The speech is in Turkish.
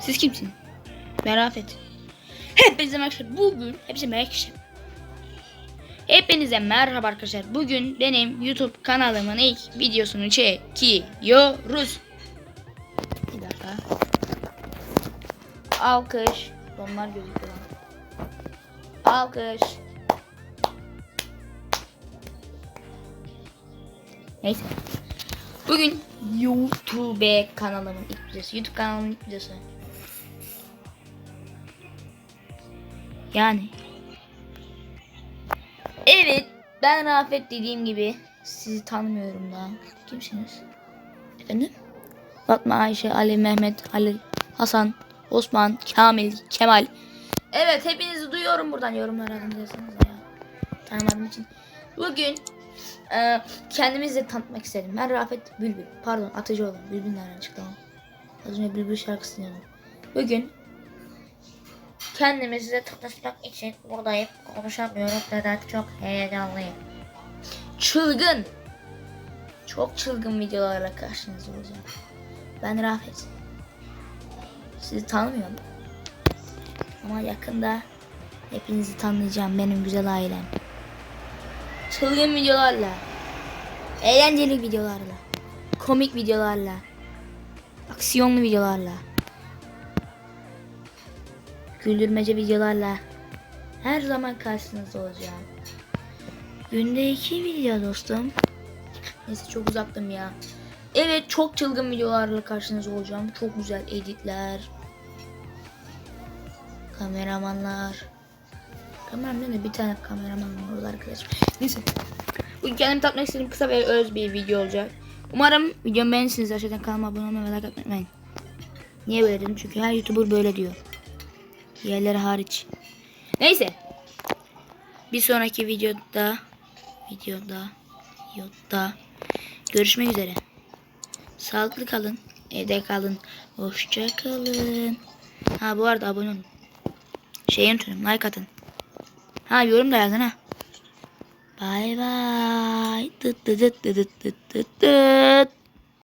Siz kimsiniz? Ben Rafet. Hepinize merhaba. Bugün hepsi merhaba. Hepinize merhaba arkadaşlar. Bugün benim YouTube kanalımın ilk videosunu çekiyoruz. Bir dakika. Alkış. Donlar gözüküyor. Alkış. Neyse. Bugün YouTube kanalımın ilk videosu. YouTube kanalımın ilk videosu. Yani. Evet. Ben Rafet dediğim gibi. Sizi tanımıyorum daha. Kimsiniz? Efendim? Fatma, Ayşe, Ali, Mehmet, Halil, Hasan, Osman, Kamil, Kemal. Evet hepinizi duyuyorum buradan yorumlara yazsanız ya. Tanımadığım için. Bugün e, kendimizi de tanıtmak istedim. Ben Rafet Bülbül. Pardon Atıcıoğlu. Bülbül nereden çıktı. Az önce Bülbül şarkısı dinledim. Bugün kendimizi de tanıtmak için buradayım. Konuşamıyorum. Neden? Çok heyecanlıyım. Çılgın. Çok çılgın videolarla karşınızda olacağım. Ben Rafet. Sizi tanımıyorum. Ama yakında hepinizi tanıyacağım benim güzel ailem. Çılgın videolarla, eğlenceli videolarla, komik videolarla, aksiyonlu videolarla, güldürmece videolarla her zaman karşınızda olacağım. Günde iki video dostum. Neyse çok uzattım ya. Evet çok çılgın videolarla karşınızda olacağım. Çok güzel editler. Kameramanlar. Kameraman değil de bir tane kameraman var arkadaşım. Neyse. Bugün kendimi tatmak istediğim kısa ve öz bir video olacak. Umarım videomu beğenirsiniz. Aşağıdan kanalıma abone olmayı ve like atmayı. Niye böyle dedim? Çünkü her YouTuber böyle diyor. Diğerleri hariç. Neyse. Bir sonraki videoda videoda videoda görüşmek üzere. Sağlıklı kalın. Evde kalın. Hoşça kalın. Ha bu arada abone olun. Şeyi unutun. Like atın. Ha yorum da yazın ha. Bye bye. Tıt tıt tıt tıt tıt tıt tıt.